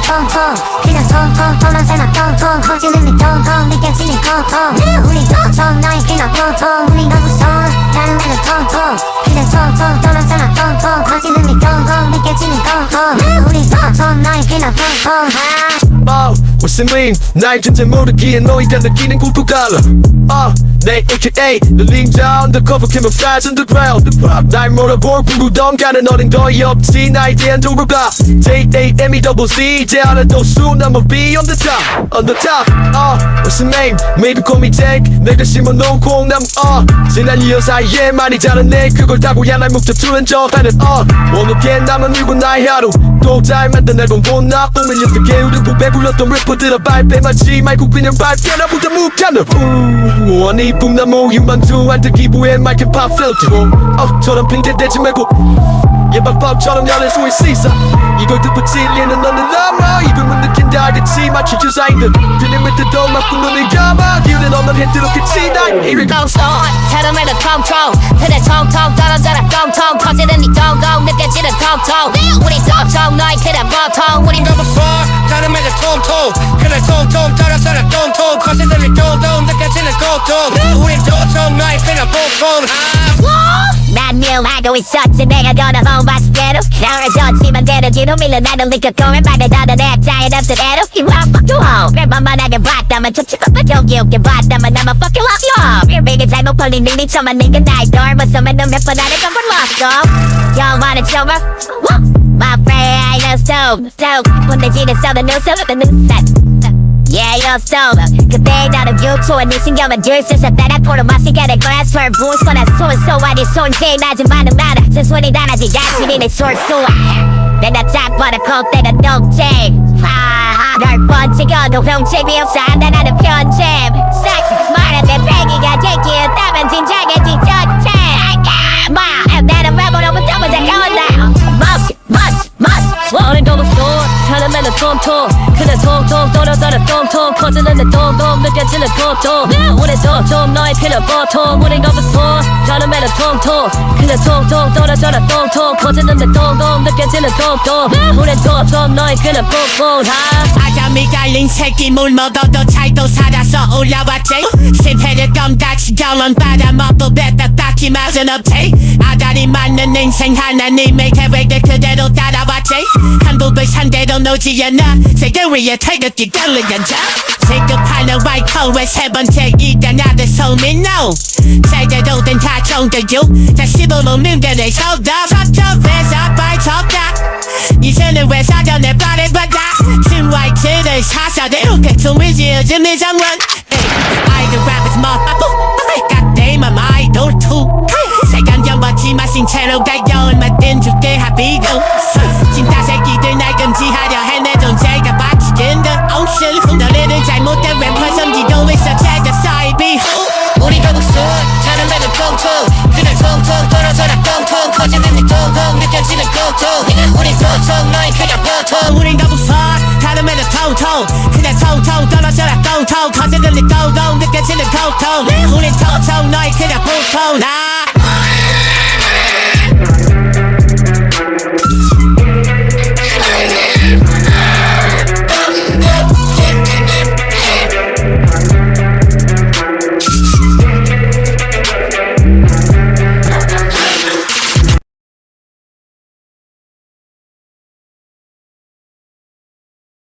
통통 그냥 통통 통한새나 통통 커지는 네 통통 느껴지는 고통 우리 통통 너의 그냥 통통 우리가 무서워 나는 내가 통통 그냥 통통 통한새나 통통 커지는 네 통통 느껴지는 고통 우리 통통 너의 그냥 통통 아. 어, the name? 나의 존재 모르기에 너희가 느끼는 고통 달라 어, 내 AKA The Ninja Undercover Camouflage Underground 날 몰아볼 구구덩 가는 어린 거의 없지 나에 대한 조르가 J-A-M-E-double-C 이제 알아 도 수 넘어 B on the top On the top 어, what's the name? Maybe call me Jack 내가 심어놓은 콩나무 어 지난 2년 사이에 많이 자랐네 그걸 타고야 날 묵혀주는 저하는 어 어느게 남은 일고 나의 하루 또잘 만든 앨범 본나 꿈을 이렇게 게으르고 배불렀던 래퍼 들아 발뺌하지 말고 그냥 발표나 보다 묵잖아 우 아니 뿜나무 유망주한테 기부해 마이크 팝 필터. 어처럼 핑계대지 말고. 예방법처럼 열릴 수 있어. 이걸 듣고 찔리는 너는 넘어 이름은 느 낀다 알겠지 마치 주사인듯 그냥 밑에도 막고 눈을 감아 기울인 너는 해뜨렸겠지 난 이를 Ghost on 테르메르 통통 그대 통통 떨어져라 통통 커지는 네 통통 느껴지는 통통 우리 통통 너의 그대 보통 우린 너무 far 다른 매가 통통 그날 통통 떨어져라 통통 커지들이 통통 느껴지는 고통 우린 통통 너의 그냥 보통 난 미움하고 있었지 내가 너나 봤을 때도 나를 되는 뒤로 밀려 나를 느꼈고 왼발에 닿는 내 자연 없을 대로 You are fuck you home 멸망만하게 봤다만 좋지것만 여기 없게 봤다만 나만 fuck you up you 일빅이 잘못 벌린 네 미쳐만 내가 나의 덜벗으면 넌몇번 안에 건번 lost 영화는 처음 My friend I know so dope 본대지는 써는 눈썹 the new set Yeah, you're sober. 그때 나는 유초한 네 신경만 들쑤서 따라 포로 마시게 될 거야 설 부서나 소소한 네 손질 나지만은 나라 쓴소리 단하지 야신이 내 솔소와 내가 딱 봐도 콧대는 녹색 널 번지겨도 흉책이 없어. 나는 통통 떨어져라 통통 커지는 내 통통 느껴지는 고통 우린 통통 너의 필요 보통 우린 하는 맨날 통통 그냥 통통 떨어져라 통통 커지는 내 통통 느껴지는 고통 우린 통통 너의 그냥 뽕뽕 아가미 갈린 새끼 물 먹어도 차이도 살아서 올라왔지. 실패를 껌같이 경험 받아 먹고 뱉다 딱히 맛은 없지 아다리 맞는 인생 하나님의 계획을 그대로 따라 왔지 한국을 상대로 놓지 않아 세계 위에 태극기 끌려간다 시급하는 와이커의 세 번째 이단 아들 소민노 제대로 된 다정교육 다시 보면 민변의 소다 서쪽에서 발톱다 이제는 왜 사전에 발을 받아 신화이트를 사서대 개통을 지어준 내 장원 아이돌 랩is motherfucker God damn I'm idol too 세간 영화지 마신 채로 가 통통 그날 통통 떨어져라 통통 커지는 네 통통 느껴지는 고통 우린 통통 너희 그냥 보통 우린 far 다른 배는 통통 그날 통통 떨어져라 통통 커지는 네 통통 느껴지는 고통 우린 통통 너희 그냥 보통 나